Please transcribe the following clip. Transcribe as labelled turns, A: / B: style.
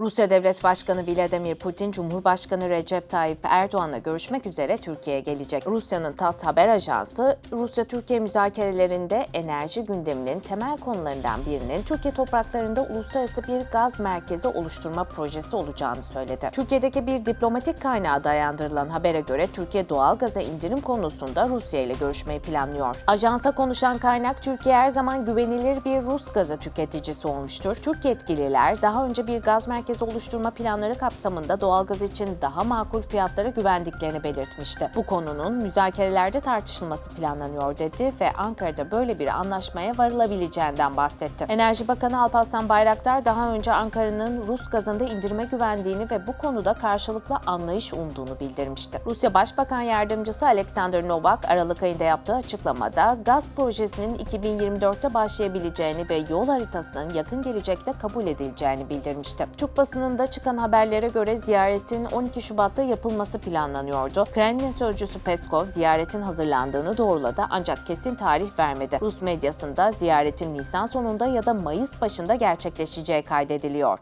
A: Rusya Devlet Başkanı Vladimir Putin, Cumhurbaşkanı Recep Tayyip Erdoğan'la görüşmek üzere Türkiye'ye gelecek. Rusya'nın TASS haber ajansı, Rusya-Türkiye müzakerelerinde enerji gündeminin temel konularından birinin Türkiye topraklarında uluslararası bir gaz merkezi oluşturma projesi olacağını söyledi. Türkiye'deki bir diplomatik kaynağa dayandırılan habere göre Türkiye doğal gaza indirim konusunda Rusya ile görüşmeyi planlıyor. Ajansa konuşan kaynak, Türkiye her zaman güvenilir bir Rus gazı tüketicisi olmuştur. Türk yetkililer daha önce bir gaz merkezi oluşturma planları kapsamında doğalgaz için daha makul fiyatlara güvendiklerini belirtmişti. Bu konunun müzakerelerde tartışılması planlanıyor dedi ve Ankara'da böyle bir anlaşmaya varılabileceğinden bahsetti. Enerji Bakanı Alparslan Bayraktar daha önce Ankara'nın Rus gazında indirime güvendiğini ve bu konuda karşılıklı anlayış umduğunu bildirmişti. Rusya Başbakan Yardımcısı Alexander Novak Aralık ayında yaptığı açıklamada gaz projesinin 2024'te başlayabileceğini ve yol haritasının yakın gelecekte kabul edileceğini bildirmişti. Türk basınında çıkan haberlere göre ziyaretin 12 Şubat'ta yapılması planlanıyordu. Kremlin sözcüsü Peskov ziyaretin hazırlandığını doğruladı ancak kesin tarih vermedi. Rus medyasında ziyaretin Nisan sonunda ya da Mayıs başında gerçekleşeceği kaydediliyor.